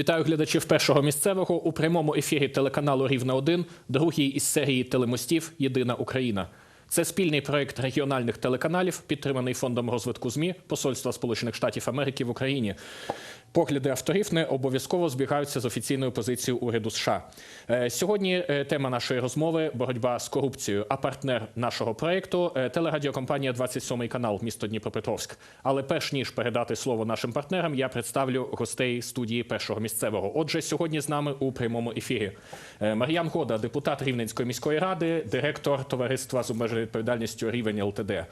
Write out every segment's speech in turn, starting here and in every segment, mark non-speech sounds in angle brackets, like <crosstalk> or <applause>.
Вітаю глядачів першого місцевого у прямому ефірі телеканалу Рівна 1 другий із серії телемостів Єдина Україна. Це спільний проект регіональних телеканалів, підтриманий фондом розвитку ЗМІ Посольства Сполучених Штатів Америки в Україні. Погляди авторів не обов'язково збігаються з офіційною позицією уряду США. Е, Сьогодні е, тема нашої розмови боротьба з корупцією. А партнер нашого проекту е, телерадіокомпанія 27 канал місто Дніпропетровськ. Але перш ніж передати слово нашим партнерам, я представлю гостей студії першого місцевого. Отже, сьогодні з нами у прямому ефірі Мар'ян Года, депутат Рівненської міської ради, директор товариства з обмеженою відповідальністю Рівень ЛТД.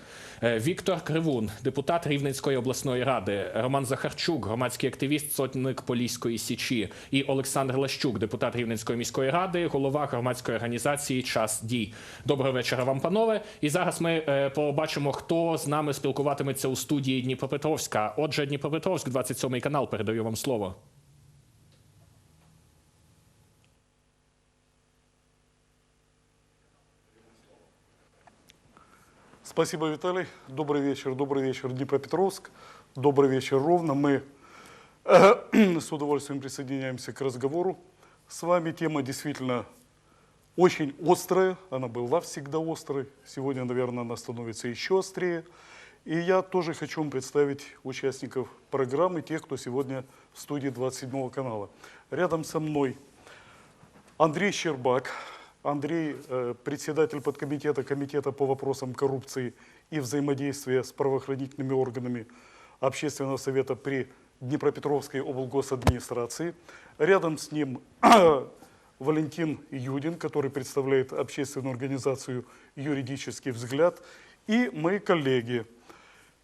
Віктор Кривун, депутат Рівненської обласної ради, Роман Захарчук, громадський активіст, сотник Поліської січі, і Олександр Лащук, депутат Рівненської міської ради, голова громадської організації Час дій. Доброго вечора вам, панове. І зараз ми е, побачимо, хто з нами спілкуватиметься у студії Дніпропетровська. Отже, Дніпропетровськ, 27 канал. Передаю вам слово. Спасибо, Виталий. Добрый вечер, добрый вечер, Днепропетровск. Добрый вечер, Ровно. Мы э, <clears throat> с удовольствием присоединяемся к разговору. С вами тема действительно очень острая. Она была всегда острой. Сегодня, наверное, она становится еще острее. И я тоже хочу вам представить участников программы, тех, кто сегодня в студии 27 канала. Рядом со мной Андрей Щербак. Андрей э, председатель подкомитета Комитета по вопросам коррупции и взаимодействия с правоохранительными органами Общественного совета при Днепропетровской облгосадминистрации. Рядом с ним <clears throat> Валентин Юдин, который представляет общественную организацию «Юридический взгляд». И мои коллеги,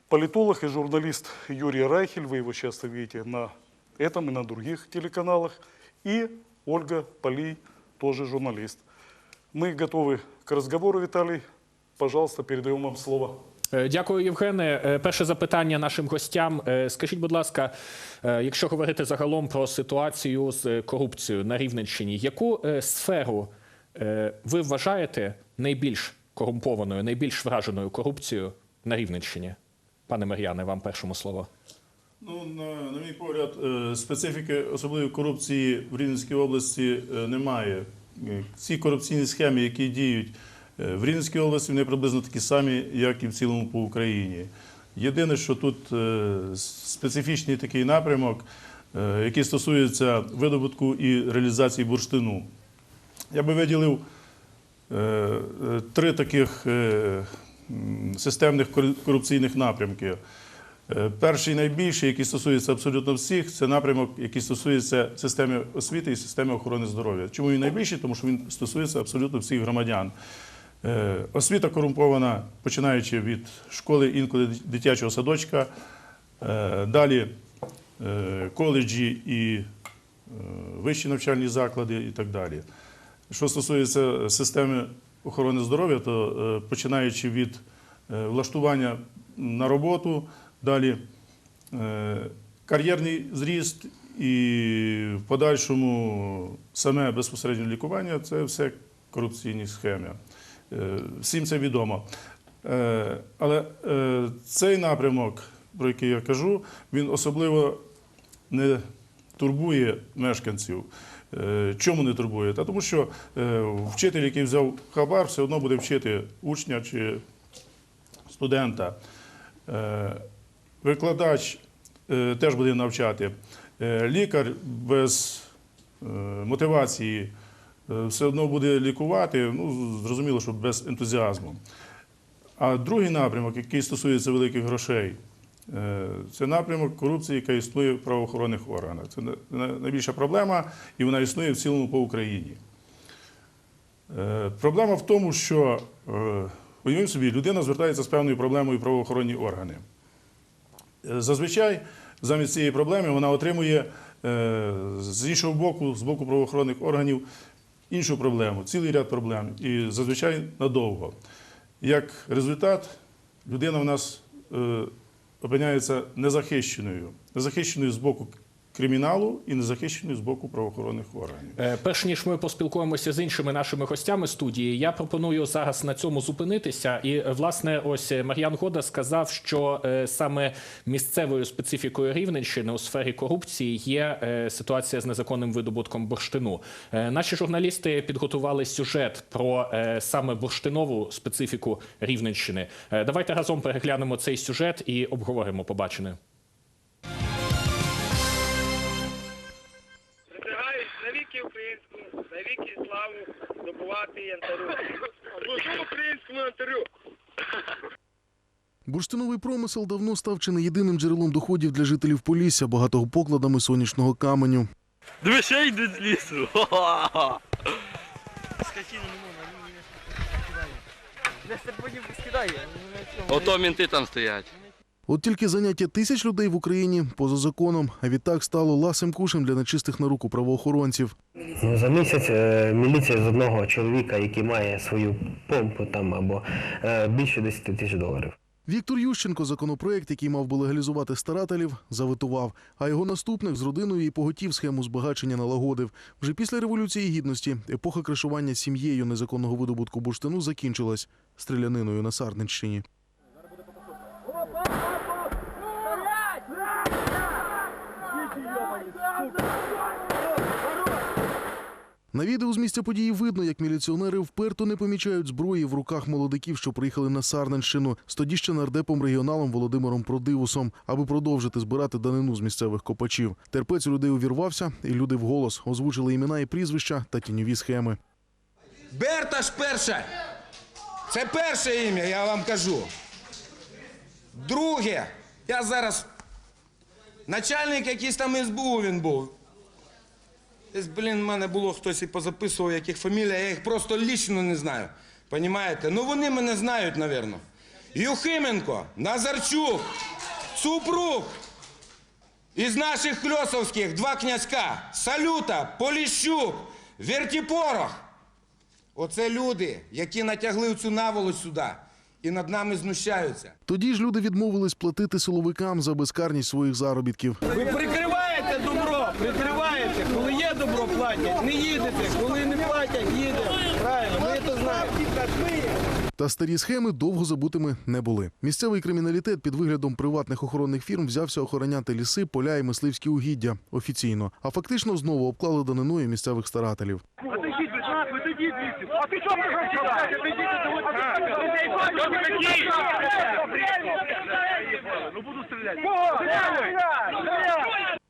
политолог и журналист Юрий Райхель, вы его часто видите на этом и на других телеканалах, и Ольга Полей, тоже журналист. Мы готовы к разговору, Виталий. Пожалуйста, передаем вам слово. Е, Дякую, Євгене. Е, Перше запитання нашим гостям. Е, Скажіть, будь ласка, якщо говорити загалом про ситуацію з корупцією на Рівненщині, яку сферу ви вважаєте найбільш корумпованою, найбільш враженою корупцією на Рівненщині? Пане Мар'яне, вам першому слово. Ну, на, на мій погляд, специфіки особливої корупції в Рівненській області немає. Ці корупційні схеми, які діють в Рівненській області, вони приблизно такі самі, як і в цілому по Україні. Єдине, що тут е, специфічний такий напрямок, е, який стосується видобутку і реалізації бурштину. Я би виділив е, е, три таких е, системних корупційних напрямки. Е, Перший найбільший, який стосується абсолютно всіх, це напрямок, який стосується системи освіти і системи охорони здоров'я. Чому він найбільший? Тому що він стосується абсолютно всіх громадян. Е, Освіта корумпована, починаючи від школи, інколи дитячого садочка, е, далі е, коледжі і вищі навчальні заклади і так далі. Що стосується системи охорони здоров'я, то починаючи від влаштування на роботу, далі кар'єрний зріст і в подальшому саме безпосередньо лікування це все корупційні схеми. Е, Всім це відомо. Е, Але е, цей напрямок, про який я кажу, він особливо не турбує мешканців. Чому не турбує? Та тому що вчитель, який взяв хабар, все одно буде вчити учня чи студента. Викладач теж буде навчати. Лікар без мотивації все одно буде лікувати, ну, зрозуміло, що без ентузіазму. А другий напрямок, який стосується великих грошей, е, це напрямок корупції, яка існує в правоохоронних органах. Це на- на- найбільша проблема, і вона існує в цілому по Україні. Е, Проблема в тому, що е, уявімо собі, людина звертається з певною проблемою в правоохоронні органи. Е, Зазвичай замість цієї проблеми вона отримує е, з іншого боку, з боку правоохоронних органів, іншу проблему, цілий ряд проблем, і зазвичай надовго. Як результат, людина в нас е, опиняється незахищеною, незахищеною з боку криміналу і незахищеною з боку правоохоронних органів. Е, Перш ніж ми поспілкуємося з іншими нашими гостями студії, я пропоную зараз на цьому зупинитися. І власне, ось е, Мар'ян Года сказав, що е, саме місцевою специфікою Рівненщини у сфері корупції є ситуація з незаконним видобутком бурштину. Наші журналісти підготували сюжет про саме бурштинову специфіку Рівненщини. Давайте разом переглянемо цей сюжет і обговоримо побачене. Добувати янтарю. Служу українському янтарю. Бурштиновий промисел давно став чи не єдиним джерелом доходів для жителів Полісся, багатого покладами сонячного каменю. Диви, ще йдуть з лісу. Ото мінти там стоять. От тільки заняття тисяч людей в Україні поза законом, а відтак стало ласим кушем для нечистих на руку правоохоронців. Ну, за місяць е, міліція з одного чоловіка, який має свою помпу там або е, більше 10 тисяч доларів. Віктор Ющенко законопроект, який мав би легалізувати старателів, заветував. А його наступник з родиною і поготів схему збагачення налагодив. Вже після революції гідності епоха кришування сім'єю незаконного видобутку бурштину закінчилась стріляниною на Сарненщині. На відео з місця події видно, як міліціонери вперто не помічають зброї в руках молодиків, що приїхали на Сарненщину, з тоді ще нардепом регіоналом Володимиром Продивусом, аби продовжити збирати данину з місцевих копачів. Терпець людей увірвався, і люди вголос озвучили імена і прізвища та тіньові схеми. Берта ж перша. Це перше ім'я, я вам кажу. Друге, я зараз. Начальник якийсь там СБУ він був. Десь, блін, в мене було хтось і позаписував, яких фамілія, я їх просто лічно не знаю. Понімаєте? Ну вони мене знають, напевно. Юхименко, Назарчук, Цупрук. Із наших кльосовських два князька. Салюта, Поліщук, Вертіпорох. Оце люди, які натягли цю наволоч сюди і над нами знущаються. Тоді ж люди відмовились платити силовикам за безкарність своїх заробітків. Ви прикриваєте добро, прикриваєте. Добро, платять, не їдете. Коли не платять, їдете. Правильно, ми це знаємо. Та старі схеми довго забутими не були. Місцевий криміналітет під виглядом приватних охоронних фірм взявся охороняти ліси, поля і мисливські угіддя офіційно, а фактично знову обклали даниною місцевих старателів. А ти Ну буду стріляти.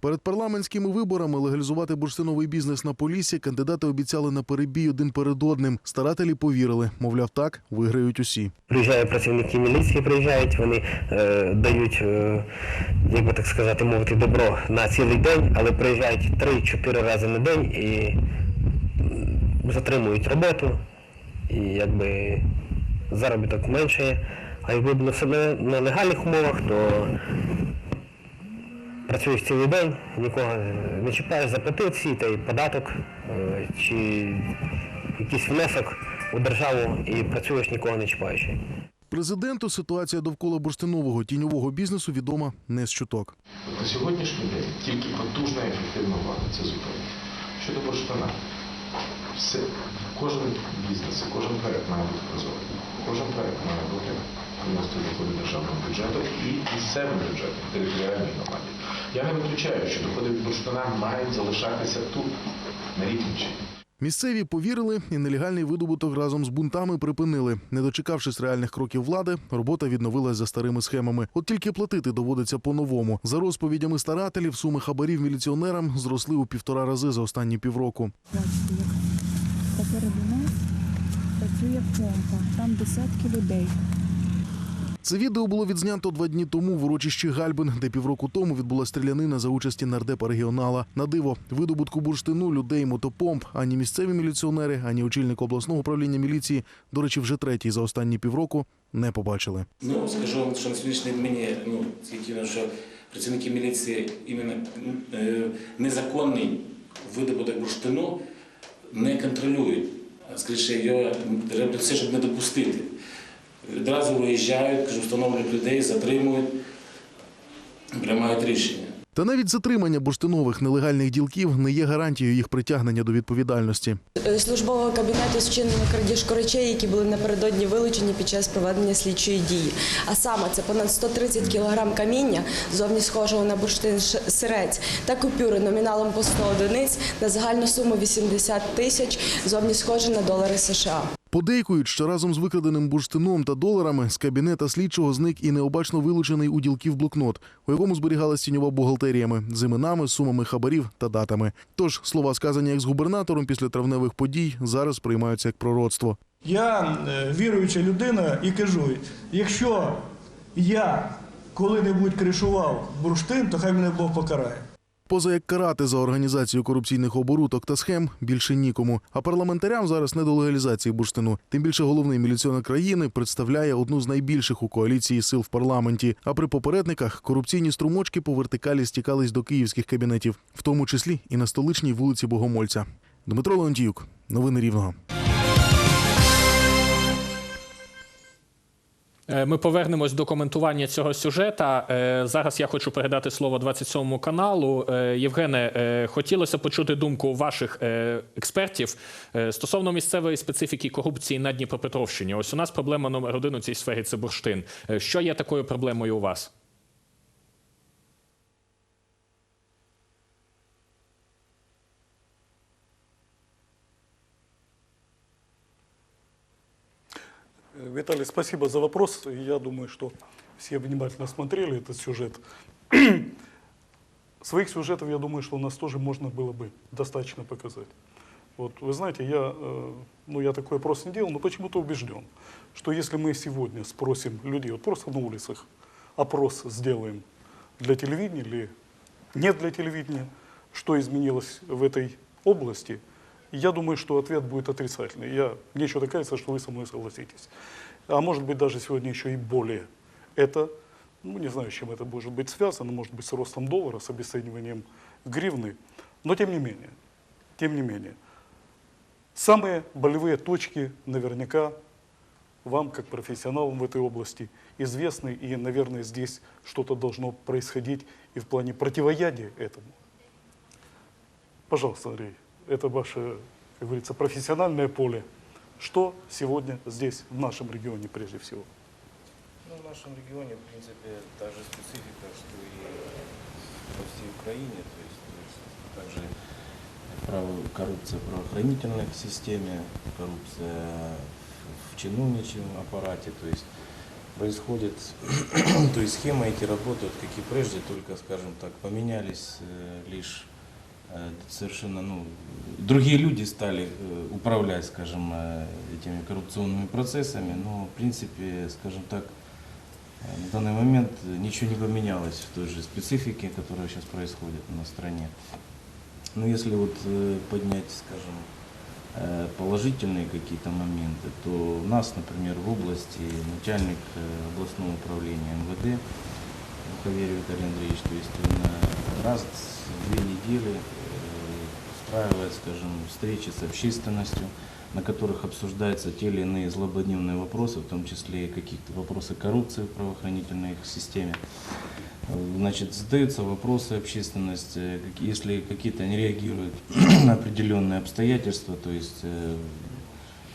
Перед парламентськими виборами легалізувати бурштиновий бізнес на Поліссі кандидати обіцяли на перебій один перед одним. Старателі повірили, мовляв, так виграють усі. Приїжджають працівники міліції, приїжджають, вони е, дають, е, як би так сказати, мовити, добро на цілий день, але приїжджають 3-4 рази на день і затримують роботу, і якби заробіток меншає. А якби було все на легальних умовах, то працюєш цілий день, нікого не чіпаєш, заплатив всі, та й податок е, чи якийсь внесок у державу і працюєш нікого не чіпаючи. Президенту ситуація довкола бурштинового тіньового бізнесу відома не з чуток. На сьогоднішній день тільки потужна і ефективна влада це зупинить. Щодо бурштина, все, кожен бізнес, кожен проект має бути прозорий. Кожен проект має бути приносити доходи державного бюджету і місцевим бюджетом, територіальних громаді. Я не виключаю, що доходи від бурштина мають залишатися тут, на Рівненщині. Місцеві повірили і нелегальний видобуток разом з бунтами припинили. Не дочекавшись реальних кроків влади, робота відновилась за старими схемами. От тільки платити доводиться по-новому. За розповідями старателів, суми хабарів міліціонерам зросли у півтора рази за останні півроку. Бачите, як попереду нас працює помпа, там десятки людей. Це відео було відзнято два дні тому в урочищі Гальбин, де півроку тому відбула стрілянина за участі нардепа регіонала. На диво, видобутку бурштину, людей, мотопомп, ані місцеві міліціонери, ані очільник обласного управління міліції, до речі, вже третій за останні півроку не побачили. Ну, скажу вам, що на сьогоднішній день мені, ну, скільки що працівники міліції іменно е, незаконний видобуток бурштину не контролюють. Скоріше, його роблять все, щоб не допустити. Відразу виїжджають, кажу, встановлюють людей, затримують, приймають рішення. Та навіть затримання бурштинових нелегальних ділків не є гарантією їх притягнення до відповідальності. Е, службового кабінету зчинено крадіжку речей, які були напередодні вилучені під час проведення слідчої дії. А саме це понад 130 кілограм каміння, зовні схожого на бурштин сирець, та купюри номіналом по 100 одиниць на загальну суму 80 тисяч, зовні схожі на долари США. Подейкують, що разом з викраденим бурштином та доларами з кабінета слідчого зник і необачно вилучений у ділків блокнот, у якому зберігалась тіньова бухгалтеріями з іменами, сумами хабарів та датами. Тож слова, сказані екс-губернатором після травневих подій, зараз приймаються як пророцтво. Я е, віруюча людина і кажу, якщо я коли-небудь кришував бурштин, то хай мене Бог покарає. Поза як карати за організацію корупційних оборудок та схем більше нікому. А парламентарям зараз не до легалізації бурштину. Тим більше головний міліціонер країни представляє одну з найбільших у коаліції сил в парламенті. А при попередниках корупційні струмочки по вертикалі стікались до київських кабінетів, в тому числі і на столичній вулиці Богомольця. Дмитро Леонтіюк, новини Рівного. Ми повернемось до коментування цього сюжета. Е, Зараз я хочу передати слово 27 каналу. Е, Євгене, е, хотілося почути думку ваших е, експертів е, стосовно місцевої специфіки корупції на Дніпропетровщині. Ось у нас проблема номер один у цій сфері це бурштин. Е, Що є такою проблемою у вас? Виталий, спасибо за вопрос. Я думаю, что все внимательно смотрели этот сюжет. <clears throat> Своих сюжетов, я думаю, что у нас тоже можно было бы достаточно показать. Вот, вы знаете, я, э, ну, я такой опрос не делал, но почему-то убежден, что если мы сегодня спросим людей, вот просто на улицах опрос сделаем для телевидения или нет для телевидения, что изменилось в этой области, я думаю, что ответ будет отрицательный. Я нечего доказывать, что вы со мной согласитесь. А может быть даже сегодня еще и более. Это, ну не знаю, с чем это может быть связано, может быть с ростом доллара, с обесцениванием гривны. Но тем не менее, тем не менее, самые болевые точки наверняка вам, как профессионалам в этой области, известны. И, наверное, здесь что-то должно происходить и в плане противоядия этому. Пожалуйста, Андрей, это ваше, как говорится, профессиональное поле. Что сегодня здесь, в нашем регионе прежде всего? Ну, в нашем регионе, в принципе, та же специфика, что и по всей Украине. То есть, то есть также коррупция в правоохранительной системе, коррупция в- чиновничьем аппарате. То есть происходит, <clears throat> то есть схемы эти работают, как и прежде, только, скажем так, поменялись э, лишь совершенно, ну, другие люди стали э, управлять, скажем, э, этими коррупционными процессами, но, в принципе, скажем так, э, на данный момент э, ничего не поменялось в той же специфике, которая сейчас происходит на стране. Но если вот э, поднять, скажем, э, положительные какие-то моменты, то у нас, например, в области начальник э, областного управления МВД Мухаверий Виталий Андреевич, то есть он э, раз в две недели э, устраивает, скажем, встречи с общественностью, на которых обсуждаются те или иные злободневные вопросы, в том числе и какие-то вопросы коррупции в правоохранительной системе. Значит, задаются вопросы общественности, если какие-то не реагируют <clears throat> на определенные обстоятельства, то есть э,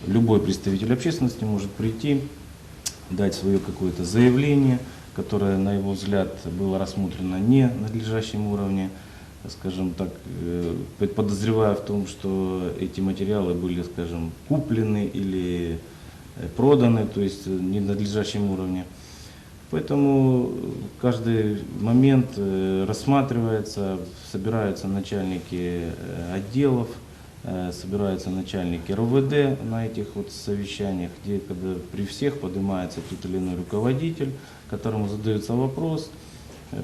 любой представитель общественности может прийти, дать свое какое-то заявление, которое, на его взгляд, было рассмотрено не на надлежащем уровне, скажем так, э, под- подозревая в том, что эти материалы были, скажем, куплены или э, проданы, то есть э, не на надлежащем уровне. Поэтому каждый момент рассматривается, собираются начальники отделов, собираются начальники РОВД на этих вот совещаниях, где когда при всех поднимается тот или иной руководитель, которому задается вопрос,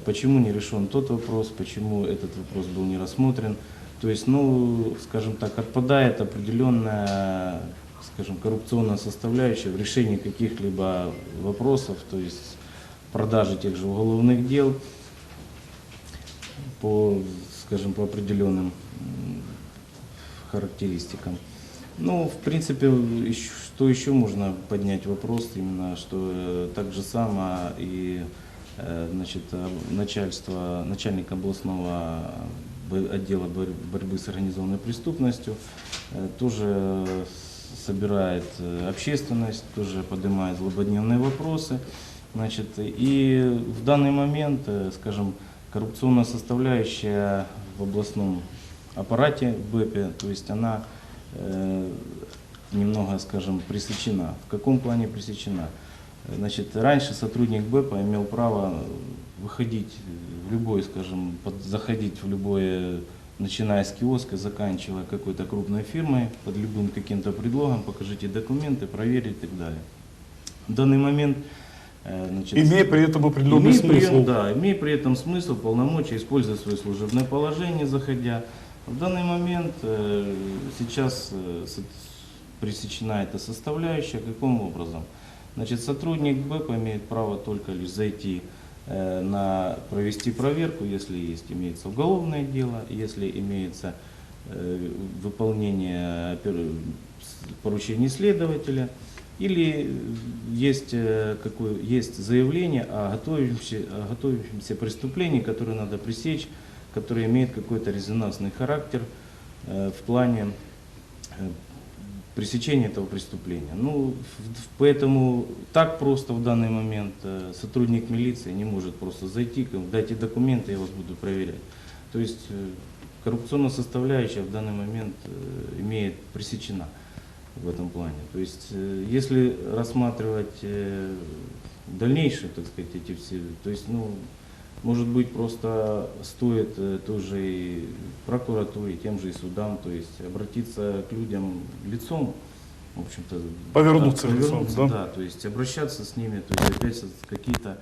почему не решен тот вопрос, почему этот вопрос был не рассмотрен. То есть, ну, скажем так, отпадает определенная, скажем, коррупционная составляющая в решении каких-либо вопросов, то есть продажи тех же уголовных дел по, скажем, по определенным характеристикам. Ну, в принципе, что еще можно поднять вопрос, именно, что э, так же само и э, значит, э, начальство, начальник областного бо- отдела бор- борьбы с организованной преступностью э, тоже с- собирает э, общественность, тоже поднимает злободневные вопросы. Значит, и в данный момент, э, скажем, коррупционная составляющая в областном аппарате БЭПе, то есть она э, немного, скажем, пресечена. В каком плане пресечена? Значит, раньше сотрудник БЭПа имел право выходить в любой, скажем, под- заходить в любое, начиная с киоска, заканчивая какой-то крупной фирмой, под любым каким-то предлогом, покажите документы, проверить и так далее. В данный момент э, значит, Имея при этом определенный имея при смысл. этом- да, имея при этом смысл, полномочия, используя свое служебное положение, заходя. В данный момент э, сейчас э, пресечена эта составляющая. Каким образом? Значит, сотрудник БЭП имеет право только лишь зайти э, на провести проверку, если есть имеется уголовное дело, если имеется э, выполнение поручений следователя, или есть, э, какое, есть заявление о готовящемся, о готовящемся преступлении, которое надо пресечь, которое имеет какой-то резонансный характер в плане пресечения этого преступления. Ну, поэтому так просто в данный момент э, сотрудник милиции не может просто зайти, дайте документы, я вас буду проверять. То есть э, коррупционная составляющая в данный момент э, имеет пресечена в этом плане. То есть если рассматривать дальнейшие, так сказать, эти все, то есть, ну, может быть, просто стоит э, тоже и прокуратуре, тем же и судам, то есть обратиться к людям лицом, в общем-то. Повернуться да, лицом, повернуться, да? да, то есть обращаться с ними, то есть опять со- какие-то,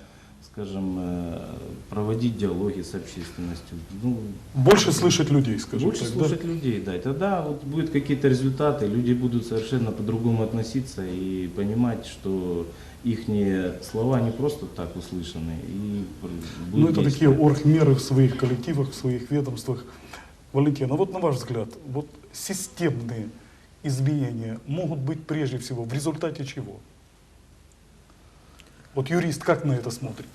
скажем, э, проводить диалоги с общественностью. Ну, Больше слышать людей, скажем больше так, да? слушать людей, да. И тогда вот будут какие-то результаты, люди будут совершенно по-другому относиться и понимать, что их слова не просто так услышаны. И Ну, это такие оргмеры в своих коллективах, в своих ведомствах. Валентин, а вот на ваш взгляд, вот системные изменения могут быть прежде всего в результате чего? Вот юрист как на это смотрит?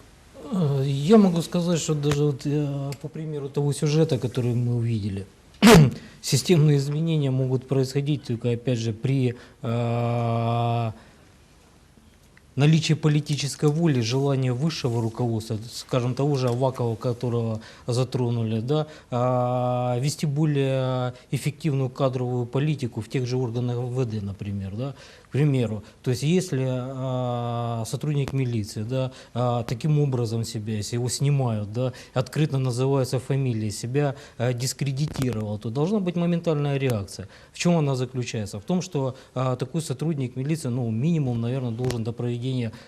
Э, Я могу сказать, что даже вот, э, по примеру того сюжета, который мы увидели, <clears throat> системные изменения могут происходить только, опять же, при наличии политической воли, желания высшего руководства, скажем, того же Авакова, которого затронули, да, а, вести более эффективную кадровую политику в тех же органах ВВД, например, да, к примеру. То есть если а, сотрудник милиции, да, а, таким образом себя, если его снимают, да, открыто называется фамилией, себя а, дискредитировал, то должна быть моментальная реакция. В чем она заключается? В том, что а, такой сотрудник милиции, ну, минимум, наверное, должен до проведения,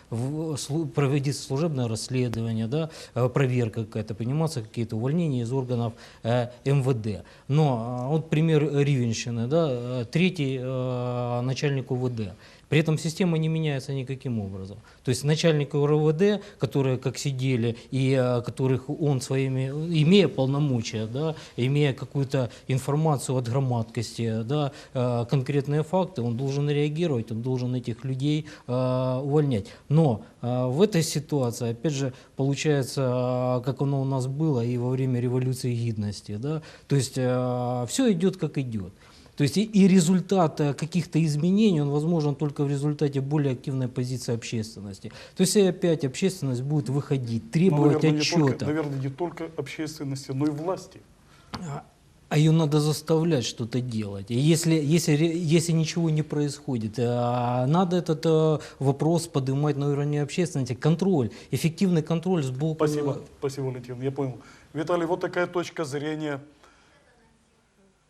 в- слу- проводить служебное расследование, да, э, проверка какая-то, приниматься какие-то увольнения из органов э, МВД. Но а, вот пример Ривенщины, да, э, третий э, начальник УВД. При этом система не меняется никаким образом. То есть начальники РОВД, которые как сидели, и э, которых он своими, имея полномочия, да, имея какую-то информацию от громадкости, да, э, конкретные факты, он должен реагировать, он должен этих людей э, увольнять. Но в этой ситуации, опять же, получается, как оно у нас было и во время революции гидности, да, то есть все идет как идет. То есть и, и результат э, каких-то изменений, он возможен только в результате более активной позиции общественности. То есть и опять общественность будет выходить, Ну, требовать наверное, не отчета. только, наверное, не только общественности, но и власти. А ее надо заставлять что-то делать. И если, если, ре- если ничего не происходит, а, надо этот э, вопрос поднимать на уровне общественности. Контроль, эффективный контроль сбоку. Спасибо, спасибо, Валентин, я понял. Виталий, вот такая точка зрения.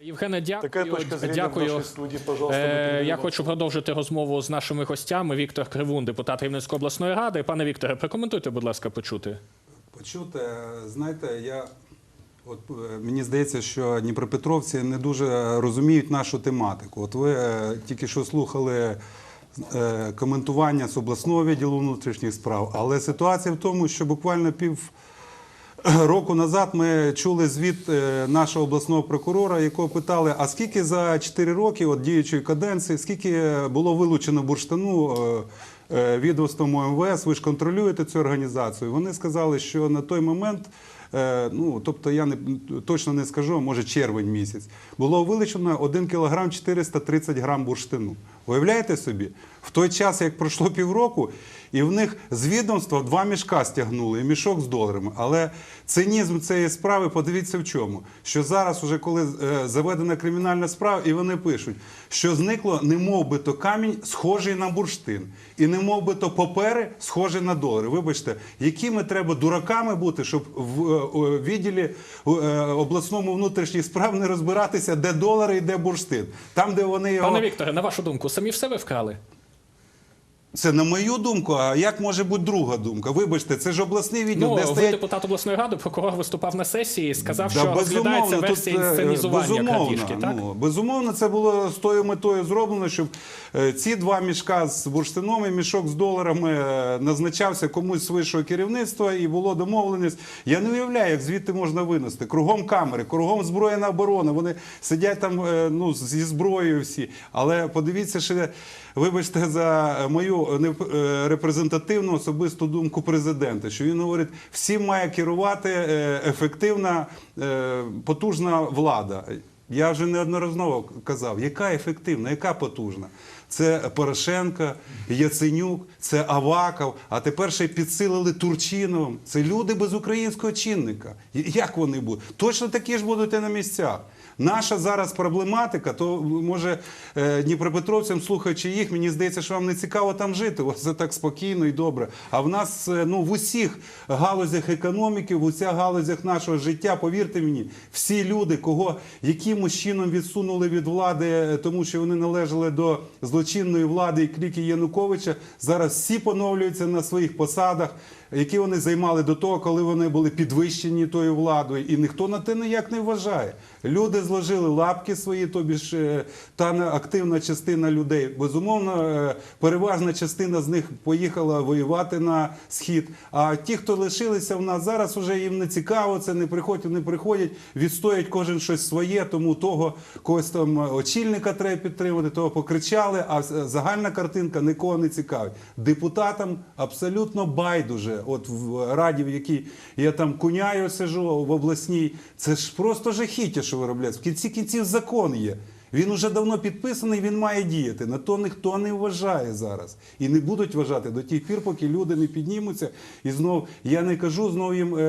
Євгене, дякую. Дякую. студії, Е, я хочу продовжити розмову з нашими гостями. Віктор Кривун, депутат Рівненської обласної ради. Пане Вікторе, прокоментуйте, будь ласка, почути. Почути, знаєте, я от е, мені здається, що дніпропетровці не дуже розуміють нашу тематику. От ви е, тільки що слухали е, коментування з обласного відділу внутрішніх справ, але ситуація в тому, що буквально пів року назад ми чули звіт е, нашого обласного прокурора, якого питали: а скільки за 4 роки от діючої каденції, скільки було вилучено бурштину е, е, відомством МВС, ви ж контролюєте цю організацію. Вони сказали, що на той момент, ну тобто я не точно не скажу, може червень місяць, було вилучено 1 кг 430 грам бурштину. Уявляєте собі? В той час, як пройшло півроку, і в них з відомства два мішка стягнули, і мішок з доларами. Але цинізм цієї справи, подивіться в чому. Що зараз, уже коли е, заведена кримінальна справа, і вони пишуть, що зникло, не мов би то камінь, схожий на бурштин, і не мов би то папери, схожі на долари. Вибачте, якими треба дураками бути, щоб в е, відділі е, обласному внутрішніх справ не розбиратися, де долари і де бурштин. Там, де вони його... Пане Вікторе, на вашу думку, самі в себе вкрали? Це на мою думку, а як може бути друга думка? Вибачте, це ж обласний відділ, Ну, де ви стоять депутат обласної ради, прокурор виступав на сесії і сказав, Да, що розглядається версія е, інсценізування безумовно, крадіжки. Так? Ну, безумовно, це було з тою метою зроблено, щоб е, ці два мішка з бурштином і мішок з доларами е, назначався комусь з вищого керівництва і було домовленість. Я не уявляю, як звідти можна винести. Кругом камери, кругом зброєна оборона. Вони сидять там ну, зі зброєю всі. Але подивіться ще. Вибачте за мою не- е, репрезентативну особисту думку президента, що він говорить, всім має керувати е, ефективна, е, потужна влада. Я вже неодноразово казав, яка ефективна, яка потужна. Це Порошенко, Яценюк, це Аваков, а тепер ще підсилили Турчиновим. Це люди без українського чинника. Як вони будуть? Точно такі ж будуть і на місцях. Наша зараз проблематика, то може е, Дніпропетровцям, слухаючи їх, мені здається, що вам не цікаво там жити. У все так спокійно і добре. А в нас е, ну в усіх галузях економіки, в усіх галузях нашого життя, повірте мені, всі люди, кого якимось чином відсунули від влади, е, тому що вони належали до злочинної влади і кліки Януковича, зараз всі поновлюються на своїх посадах. Які вони займали до того, коли вони були підвищені тою владою, і ніхто на те ніяк не вважає. Люди зложили лапки свої, тобі ж е, та активна частина людей. Безумовно, е, переважна частина з них поїхала воювати на схід. А ті, хто лишилися в нас зараз, уже їм не цікаво, це не приходять, не приходять, відстоять кожен щось своє, тому того когось там очільника треба підтримати, того покричали. А загальна картинка нікого не цікавить. Депутатам абсолютно байдуже. От в раді, в якій я там куняю сижу в обласній, це ж просто жахіття, що виробляється. В кінці кінців закон є. Він уже давно підписаний, він має діяти. На то ніхто не вважає зараз. І не будуть вважати до тих пір, поки люди не піднімуться. І знов я не кажу знов їм е,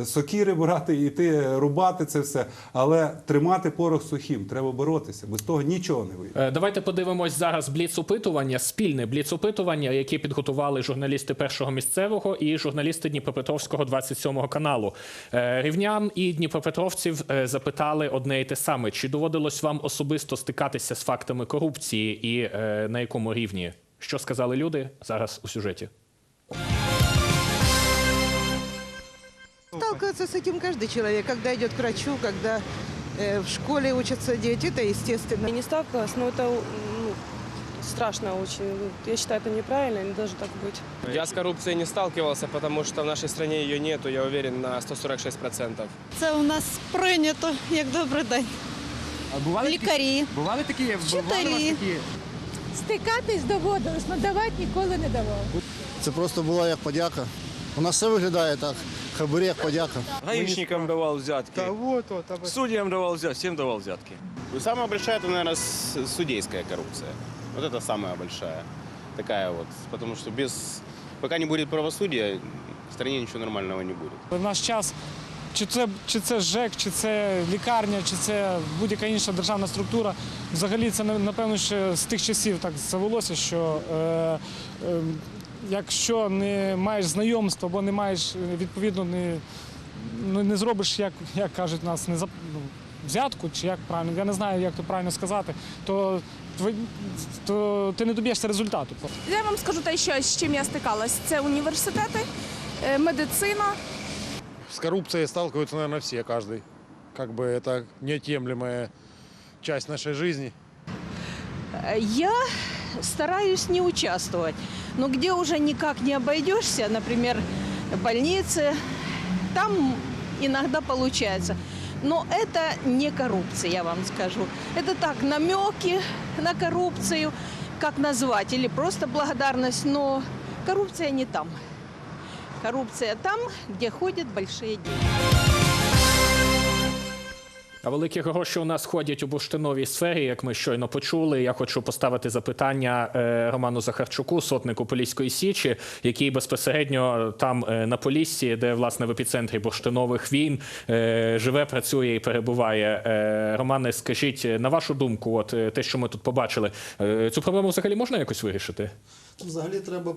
е, сокири брати, іти рубати це все. Але тримати порох сухим. Треба боротися. Без того нічого не вийде. Е, Давайте подивимось зараз бліц-опитування, спільне бліц-опитування, яке підготували журналісти першого місцевого і журналісти Дніпропетровського 27 каналу. Е, Рівнян і Дніпропетровців е, запитали одне і те саме: чи доводилось вам особисто стикатися з фактами корупції і е, на якому рівні? Що сказали люди зараз у сюжеті? Сталкивается с этим каждый человек, когда идет к врачу, когда э, в школе учатся дети, это естественно. Я не сталкивалась, но это ну, страшно очень. Я считаю, это неправильно, не должно так быть. Я с коррупцией не сталкивался, потому что в нашей стране ее нету, я уверен, на 146%. Це у нас прийнято як добрий день. А бували Лікарі. Такі, бували такі, бували у вас Вчителі. такі? Стикатись доводилось, але давати ніколи не давав. Це просто була як подяка. У нас все виглядає так. Хабарі як подяка. Гаишникам давал взятки. Да вот, вот. Судьям давал взятки, всем давал взятки. Ну, Самая большая, это, наверное, судейская коррупция. Вот это самая большая. Такая вот. Потому что без... Пока не будет правосудия, в стране ничего нормального не будет. В наш час, чи це, чи це ЖЕК, чи це лікарня, чи це будь-яка інша державна структура, взагалі це напевно ще з тих часів так завелося, що е, е, якщо не маєш знайомства або не маєш відповідно не, ну, не зробиш, як, як кажуть нас, не зап, ну, взятку, чи як правильно, я не знаю, як то правильно сказати, то, то ти не доб'єшся результату. Я вам скажу те, що з чим я стикалась. Це університети, е, медицина. С коррупцией сталкиваются, наверное, все, каждый. Как бы это неотъемлемая часть нашей жизни. Я стараюсь не участвовать. Но где уже никак не обойдешься, например, больницы, там иногда получается. Но это не коррупция, я вам скажу. Это так, намеки на коррупцию. как назвать, или просто благодарность, но коррупция не там. Коррупция там, где ходят большие деньги. Великі гроші у нас ходять у бурштиновій сфері, як ми щойно почули. Я хочу поставити запитання е, Роману Захарчуку, сотнику Поліської Січі, який безпосередньо там е, на Поліссі, де власне в епіцентрі бурштинових війн е, живе, працює і перебуває. Е, Романе, скажіть, на вашу думку, от е, те, що ми тут побачили, е, цю проблему взагалі можна якось вирішити? Взагалі треба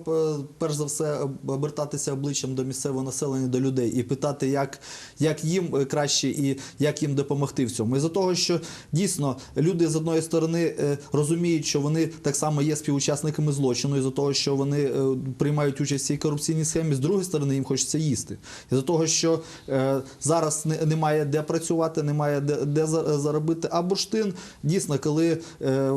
перш за все обертатися обличчям до місцевого населення, до людей і питати, як, як їм е, краще і як їм допомогти в цьому. І за того, що дійсно люди з одної сторони е, розуміють, що вони так само є співучасниками злочину, і за того, що вони е, приймають участь в цій корупційній схемі, з другої сторони їм хочеться їсти. І за того, що е, зараз немає де працювати, немає де, де за- заробити. А бурштин дійсно, коли е,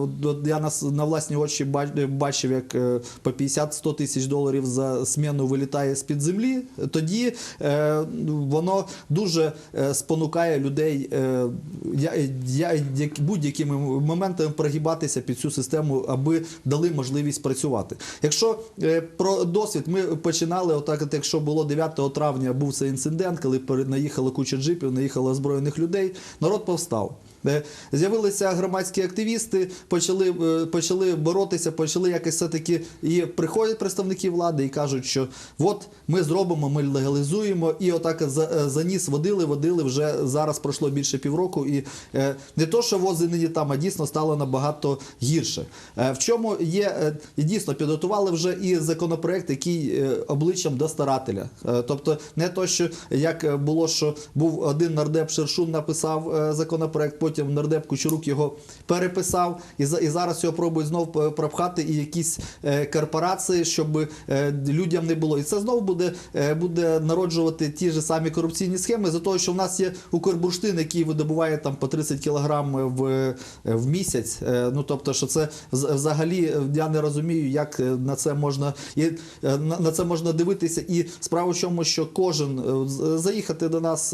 я на, власні очі бачив, як е, по 50-100 тисяч доларів за сміну вилітає з-під землі, тоді е, воно дуже е, спонукає людей е, я, я, як- будь-якими моментами прогибатися під цю систему, аби дали можливість працювати. Якщо е, про досвід ми починали, отак, от якщо було 9 травня, був цей інцидент, коли наїхала куча джипів, наїхало озброєних людей, народ повстав. З'явилися громадські активісти, почали, е, почали боротися, почали якось все-таки і приходять представники влади і кажуть, що от ми зробимо, ми легалізуємо, і отак за, е, за ніс водили, водили. Вже зараз пройшло більше півроку, і е, не то, що вози нині там, а дійсно стало набагато гірше. В чому є дійсно підготували вже і законопроект, який обличчям до старателя. Тобто не то, що як було, що був один нардеп Шершун написав е, законопроект, потім нардеп Кучерук його переписав, і, і зараз його пробують знов пропхати і якісь е, корпорації, щоб е, людям не було. І це знов буде, е, буде народжувати ті ж самі корупційні схеми, за того, що в нас є Укрбурштин, який видобуває там по 30 кілограм в, в місяць. Ну тобто, що це взагалі я не розумію, як на це можна і на, це можна дивитися. І справа в чому, що кожен заїхати до нас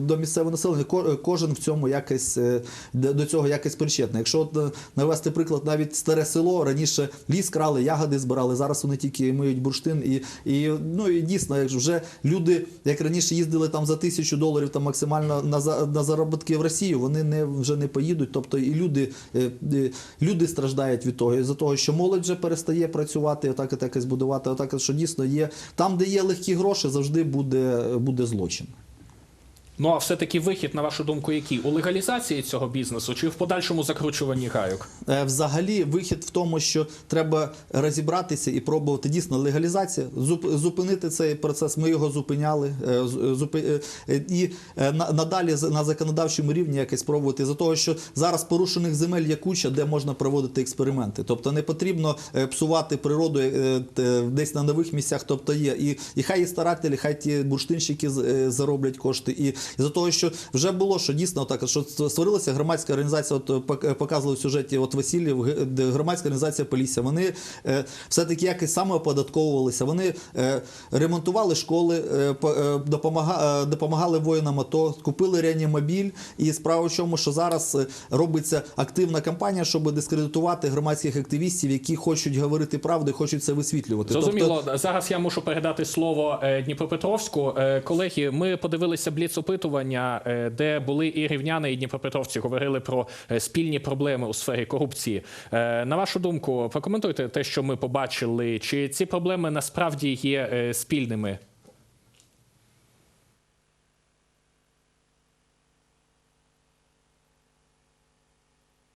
до, місцевого населення, ко- кожен в цьому якось е, до цього якось причетний. Якщо е, навести приклад, навіть старе село раніше ліс крали, ягоди збирали. Зараз вони тільки миють бурштин. І, і ну і дійсно, як вже люди, як раніше їздили там за тисячу доларів, там максимально на на заробітки в Росію, вони не вже не поїдуть. Тобто і люди, е, люди страждають від того, і за того, що молодь вже перестає працювати, отак і якось будувати. Отак, що дійсно є там, де є легкі гроші, завжди буде, буде злочин. Ну а все-таки вихід, на вашу думку, який? У легалізації цього бізнесу чи в подальшому закручуванні гайок? Е, Взагалі, вихід в тому, що треба розібратися і пробувати дійсно легалізація, зуп- зупинити цей процес. Ми його зупиняли е, е, і на- надалі на законодавчому рівні якось пробувати за того, що зараз порушених земель є куча, де можна проводити експерименти. Тобто не потрібно псувати природу десь на нових місцях. Тобто є і, і хай і старателі, хай ті бурштинщики зароблять кошти. І, за того, що вже було, що дійсно так, що створилася громадська організація, от е, показували в сюжеті от г- громадська організація Полісся. Вони е, все-таки якось самооподатковувалися. Вони е, ремонтували школи, е, е, допомага, е, допомагали воїнам АТО, купили реанімобіль. І справа в чому, що зараз е, робиться активна кампанія, щоб дискредитувати громадських активістів, які хочуть говорити правду і хочуть це висвітлювати. Зрозуміло, Тобто, зараз я мушу передати слово е, Дніпропетровську. Е, Колеги, ми подивилися бліц-опитування, е, де були і рівняни, і дніпропетровці говорили про е, спільні проблеми у сфері корупції. Е, На вашу думку, прокоментуйте те, що ми побачили. Чи ці проблеми насправді є спільними